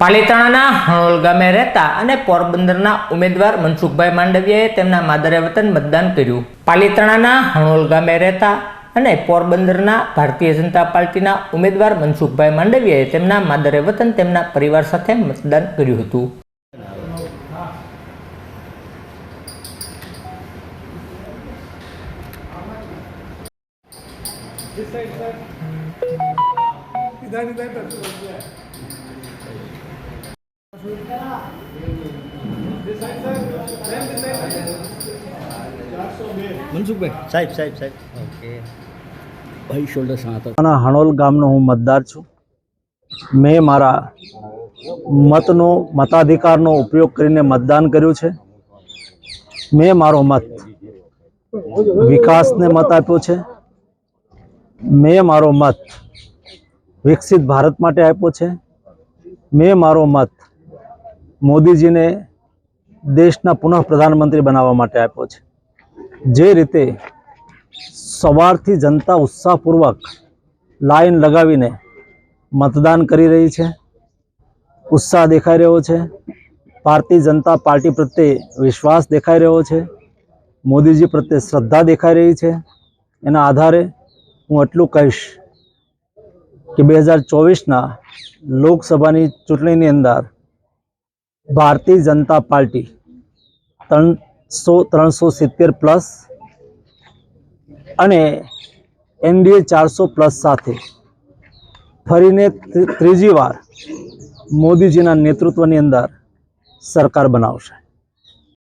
પાલિતાણાના હણોલ ગામે રહેતા અને પોરબંદરના ઉમેદવાર મનસુખભાઈ માંડવિયાએ તેમના માદરે વતન મતદાન કર્યું. પાલિતાણાના હણોલ ગામે રહેતા અને પોરબંદરના ભારતીય જનતા પાર્ટીના ઉમેદવાર મનસુખભાઈ માંડવિયાએ તેમના માદરે વતન તેમના પરિવાર સાથે મતદાન કર્યું હતું. મનસુખભાઈ. સાહેબ સાહેબ સાહેબ. ઓકે. ભાઈ શોલ્ડર સાથ હણોલ ગામનો હું મતદાર છું. મેં મારા મતનો મતાધિકારનો ઉપયોગ કરીને મતદાન કર્યું છે. મેં મારો મત વિકાસને મત આપ્યો છે. મેં મારો મત વિકસિત ભારત માટે આપ્યો છે. મેં મારો મત મોદીજીને દેશના પુનઃ પ્રધાનમંત્રી બનાવવા માટે આપ્યો છે. જે રીતે સવારથી જનતા ઉત્સાહપૂર્વક લાઈન લગાવીને મતદાન કરી રહી છે, ઉત્સાહ દેખાઈ રહ્યો છે, ભારતીય જનતા પાર્ટી પ્રત્યે વિશ્વાસ દેખાઈ રહ્યો છે, મોદીજી પ્રત્યે શ્રદ્ધા દેખાઈ રહી છે. એના આધારે હું એટલું કહીશ કે બે હજાર ચોવીસના લોકસભાની ચૂંટણીની અંદર ભારતીય જનતા પાર્ટી ત્રણસો ત્રણસો સિત્તેર પ્લસ અને એનડીએ ચારસો પ્લસ સાથે ફરીને ત્રીજી વાર મોદીજીના નેતૃત્વની અંદર સરકાર બનાવશે.